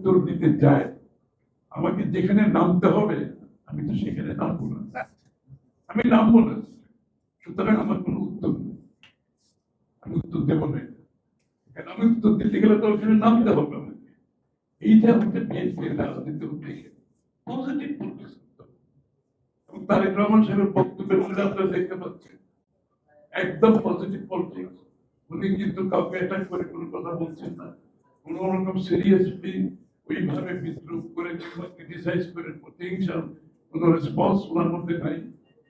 উত্তর দিতে যায়। আমাকে যেখানে নামতে হবে, আমি তো সেখানে নামবো না। আমি নামবো না। সুতরাং আমার কোনো উত্তর নেই। আমি উত্তর দেবো না। আমি উত্তর দিতে গেলে তো ওখানে নামতে হবে আমাকে। এইটা হচ্ছে বিএনপির রাজনীতি উদ্দেশ্যে পজিটিভ তারেক রহমান সাহেবের বক্তব্যের দেখতে পাচ্ছেন, একদম পজিটিভ পলিটিক্স উনি কিন্তু কাউকে অ্যাটাক করে কোনো কথা বলছেন না। কোনো রকম সিরিয়াসলি ওইভাবে বিদ্রুপ করে ক্রিটিসাইজ করে প্রতিহিংসা কোনো রেসপন্স ওনার মধ্যে নাই।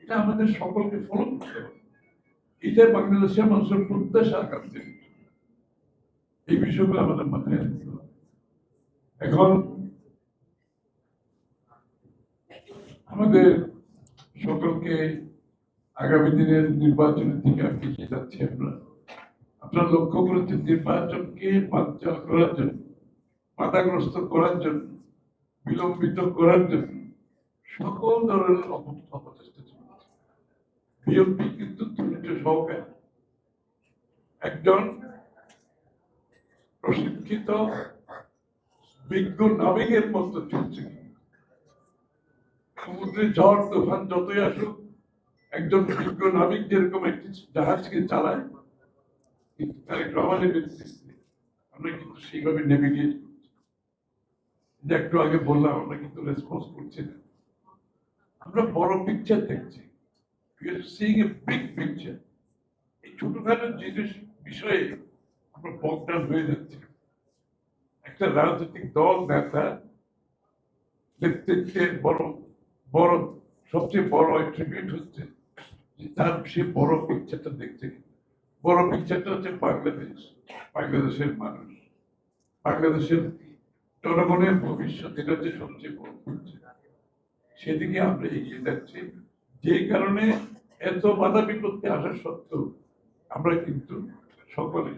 এটা আমাদের সকলকে ফলো করতে হবে। এটা বাংলাদেশের মানুষের প্রত্যাশা আকাঙ্ক্ষা এই বিষয়গুলো আমাদের মাথায় রাখতে হবে। এখন আমাদের সকলকে আগামী দিনের নির্বাচনের দিকে এগিয়ে যাচ্ছি আমরা। আপনারা লক্ষ্য করেছেন নির্বাচনকে বাঞ্চাল করার জন্য বাধাগ্রস্ত করার জন্য, বিলম্বিত করার জন্য সকল ধরনের অপ- অপচেষ্টা চলছে বিএনপি কিন্তু ধৈর্য একজন প্রশিক্ষিত, বিজ্ঞ নাবিকের মতো চলছে। সমুদ্রে ঝড়, তুফান যতই আসুক, একজন বিজ্ঞ নাবিক যেরকম একটি জাহাজকে চালায়, কিন্তু তারেক রহমানের নেতৃত্বে আমরা কিন্তু সেইভাবে নেমে করছি যে একটু আগে বললাম, আমরা কিন্তু রেসপন্স করছি না। আমরা বড় পিকচার দেখছি। বিগ পিকচার এই ছোটখাটো জিনিস বিষয়ে আমরা বকডাউন হয়ে যাচ্ছি। একটা রাজনৈতিক দল, নেতা বড় বড়, সবচেয়ে বড় অ্যাট্রিবিউট হচ্ছে তার সে বড় পিকচারটা দেখছে। বড় পিকচারটা হচ্ছে বাংলাদেশ। বাংলাদেশের মানুষ। বাংলাদেশের জনগণের ভবিষ্যৎ, এটা হচ্ছে সবচেয়ে বড় সেদিকে আমরা এগিয়ে যাচ্ছি। যে কারণে এত বাধা বিপত্তি আসা সত্ত্বেও আমরা কিন্তু সকলে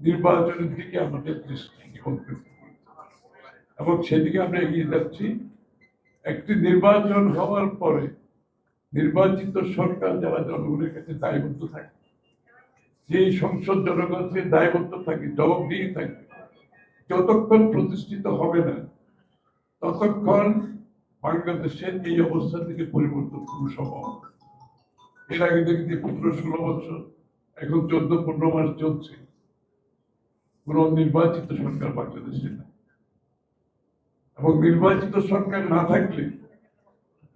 নির্বাচনের দিকে আমাদের দৃষ্টি এবং সেদিকে আমরা এগিয়ে যাচ্ছি। একটি নির্বাচন হওয়ার পরে নির্বাচিত সরকার যারা জনগণের কাছে দায়বদ্ধ থাকে যে সংসদ জনগণকে দায়বদ্ধ থাকে, জবাবদিহি থাকে যতক্ষণ প্রতিষ্ঠিত হবে না, ততক্ষণ বাংলাদেশের এই অবস্থা থেকে পরিবর্তন কোনো সম্ভব। এর আগে দেখি পনেরো ষোলো বছর, এখন চোদ্দ, পনেরো মাস চলছে। কোন নির্বাচিত সরকার বাংলাদেশে না এবং নির্বাচিত সরকার না থাকলে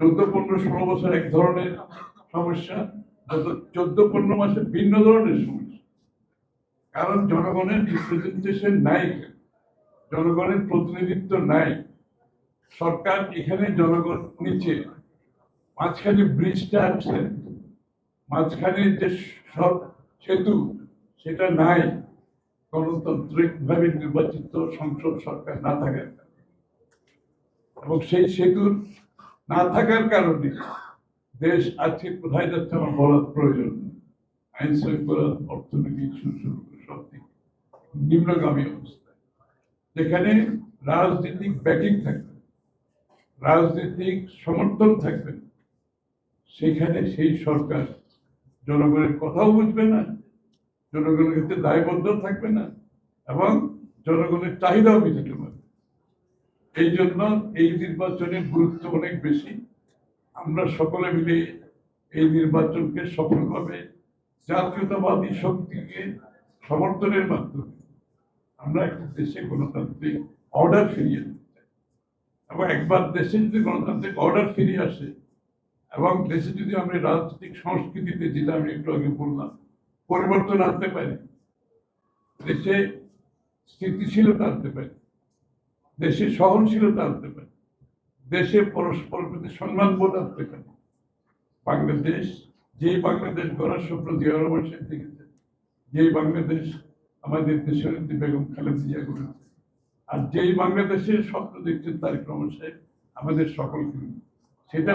চোদ্দ, পনেরো, ষোলো বছর এক ধরনের সমস্যা চোদ্দ, পনেরো মাসে ভিন্ন ধরনের সমস্যা। কারণ জনগণের রিপ্রেজেন্টেশন নাই জনগণের প্রতিনিধিত্ব নাই। সরকার এখানে জনগণ নিচে। মাঝখানে ব্রিজটা আছে। মাঝখানে যে সব সেতু, সেটা নাই। গণতান্ত্রিক ভাবে নির্বাচিত সংসদ সরকার না থাকার। এবং সেই সেতুর না থাকার কারণে দেশ আজকে কোথায় যাচ্ছে আমার বলার প্রয়োজন আইন শৃঙ্খলা, অর্থনৈতিক সুশীল সব নিম্নগামী অবস্থা। যেখানে রাজনৈতিক ব্যাকিং থাকবে, রাজনৈতিক সমর্থন থাকবে, সেখানে সেই সরকার জনগণের কথাও বুঝবে না, জনগণের ক্ষেত্রে দায়বদ্ধ থাকবে না এবং জনগণের চাহিদাও মেটাতে পারবে। এই জন্য এই নির্বাচনের গুরুত্ব অনেক বেশি। আমরা সকলে মিলে এই নির্বাচনকে সফলভাবে জাতীয়তাবাদী শক্তিকে সমর্থনের মাধ্যমে আমরা একটি দেশে গণতান্ত্রিক অর্ডার ফিরিয়ে দিতে চাই। এবং একবার দেশে যদি গণতান্ত্রিক অর্ডার ফিরিয়ে আসে, এবং দেশে যদি আমরা রাজনৈতিক সংস্কৃতিতে যেটা আমি একটু আগে বললাম, পরিবর্তন আনতে পারি, দেশে স্থিতিশীলতা আনতে পারি, দেশে সহনশীলতা আনতে পারি, দেশে পরস্পর প্রতি সম্মানবোধ আনতে পারি, বাংলাদেশ, যেই বাংলাদেশ গড়ার স্বপ্ন জিয়া রহমান দেখেছেন যেই বাংলাদেশ আমাদের দেশের বেগম খালেদা জিয়া করে আর যেই বাংলাদেশের স্বপ্ন দেখছেন তার সাহেব, আমাদের সকলকে। সেটা